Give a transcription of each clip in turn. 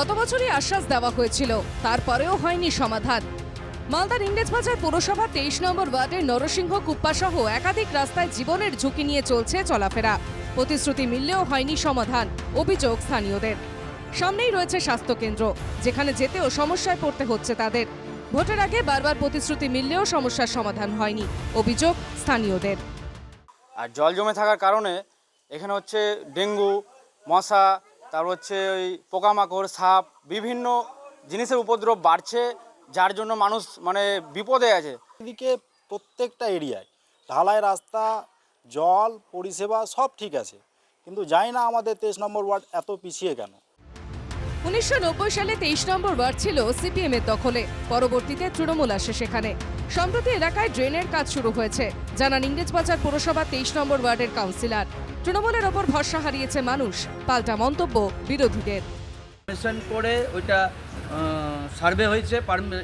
গত বছরই আশ্বাস দেওয়া হয়েছিল। তারপরেও হয়নি সমাধান। মালদার ইংরেজবাজার পৌরসভা তেইশ নম্বর ওয়ার্ডের নরসিংহ কুপ্পা সহ একাধিক রাস্তায় জীবনের ঝুঁকি নিয়ে চলছে চলাফেরা। প্রতিশ্রুতি মিললেও হয়নি সমাধান, অভিযোগ স্থানীয়দের। সামনেই রয়েছে স্বাস্থ্যকেন্দ্র, যেখানে যেতেও সমস্যায় পড়তে হচ্ছে তাদের। ভোটের আগে বারবার প্রতিশ্রুতি মিললেও সমস্যার সমাধান হয়নি, অভিযোগ স্থানীয়দের। আর জল জমে থাকার কারণে এখানে হচ্ছে ডেঙ্গু, মশা তারপর হচ্ছে ওই পোকামাকড়, সাপ, বিভিন্ন জিনিসের উপদ্রব বাড়ছে, যার জন্য মানুষ মানে বিপদে আছে। এদিকে প্রত্যেকটা এরিয়ায়, ঢালাই রাস্তা, জল, পরিষেবা সব ঠিক আছে। কিন্তু যাই না আমাদের তেইশ নম্বর ওয়ার্ড এত পিছিয়ে কেন? উনিশশো নব্বই সালে তেইশ নম্বর ওয়ার্ড ছিল সিপিএম এর দখলে। পরবর্তীতে তৃণমূল আসে সেখানে। সম্প্রতি এলাকায় ড্রেনের কাজ শুরু হয়েছে। জানান ইংরেজবাজার পৌরসভা তেইশ নম্বর ওয়ার্ডের কাউন্সিলর। তৃণমূলের ওপর ভরসা হারিয়েছে মানুষ। পাল্টা মন্তব্য বিরোধীদের। করে ওইটা সার্ভে হয়েছে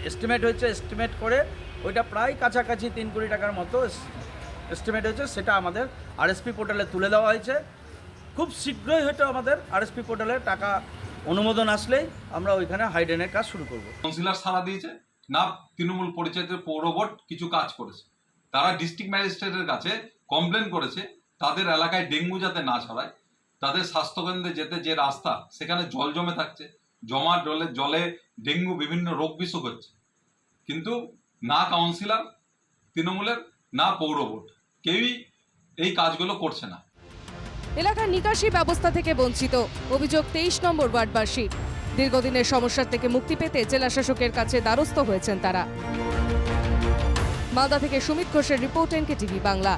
এস্টিমেট হয়েছে এস্টিমেট করে ওইটা প্রায় কাছাকাছি তিন কোটি টাকার মতো এস্টিমেট হয়েছে, সেটা আমাদের আরএসপি পোর্টালে তুলে দেওয়া হয়েছে। খুব শীঘ্রই হয়তো আমাদের আরএসপি পোর্টালে টাকা অনুমোদন আসলে আমরা ওইখানে হাইডেনের কাজ শুরু করব। কাউন্সিলর সারা দিয়েছে না তৃণমূল পরিচালিত পৌর বোর্ড কিছু কাজ করেছে। তারা ডিস্ট্রিক্ট ম্যাজিস্ট্রেটের কাছে কমপ্লেন করেছে, তাদের এলাকায় ডেঙ্গু যাতে না ছড়ায়, তাদের স্বাস্থ্যকেন্দ্রে যেতে যে রাস্তা, সেখানে জল জমে থাকছে জমা জলে জলে ডেঙ্গু বিভিন্ন রোগ বিসুখ হচ্ছে। কিন্তু না কাউন্সিলর, তৃণমূলের, না পৌর বোর্ড, কেউই এই কাজগুলো করছে না। এলাকার নিকাশি ব্যবস্থা থেকে বঞ্চিত। অভিযোগ তেইশ নম্বর ওয়ার্ডবাসী। দীর্ঘদিনের সমস্যার থেকে মুক্তি পেতে জেলা শাসকের কাছে দ্বারস্থ হয়েছেন তারা। মালদা থেকে সুমিত ঘোষের রিপোর্ট এনকে টিভি বাংলা।